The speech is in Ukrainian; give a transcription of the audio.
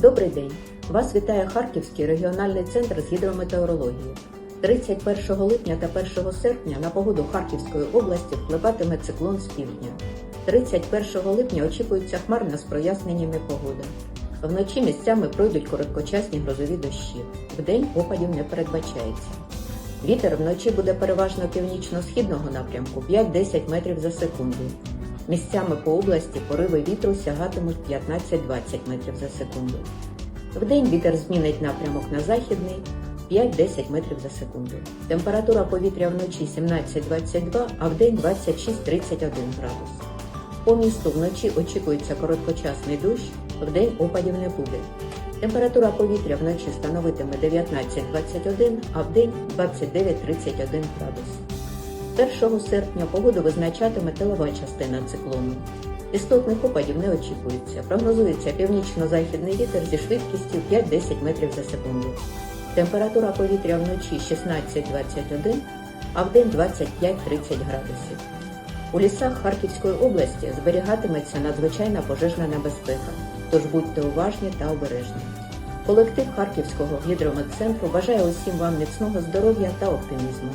Добрий день! Вас вітає Харківський регіональний центр з гідрометеорології. 31 липня та 1 серпня на погоду Харківської області впливатиме циклон з півдня. 31 липня очікується хмарна з проясненнями погода. Вночі місцями пройдуть короткочасні грозові дощі. Вдень опадів не передбачається. Вітер вночі буде переважно північно-східного напрямку 5-10 метрів за секунду. Місцями по області пориви вітру сягатимуть 15-20 метрів за секунду. Вдень вітер змінить напрямок на західний 5-10 метрів за секунду. Температура повітря вночі 17-22, а вдень 26-31 градус. По місту вночі очікується короткочасний дощ, вдень опадів не буде. Температура повітря вночі становитиме 19-21, а вдень 29-31 градус. 1 серпня погоду визначатиме тилова частина циклону. Істотних опадів не очікується. Прогнозується північно-західний вітер зі швидкістю 5-10 метрів за секунду. Температура повітря вночі 16-21, а вдень 25-30 градусів. У лісах Харківської області зберігатиметься надзвичайна пожежна небезпека, тож будьте уважні та обережні. Колектив Харківського гідрометцентру бажає усім вам міцного здоров'я та оптимізму.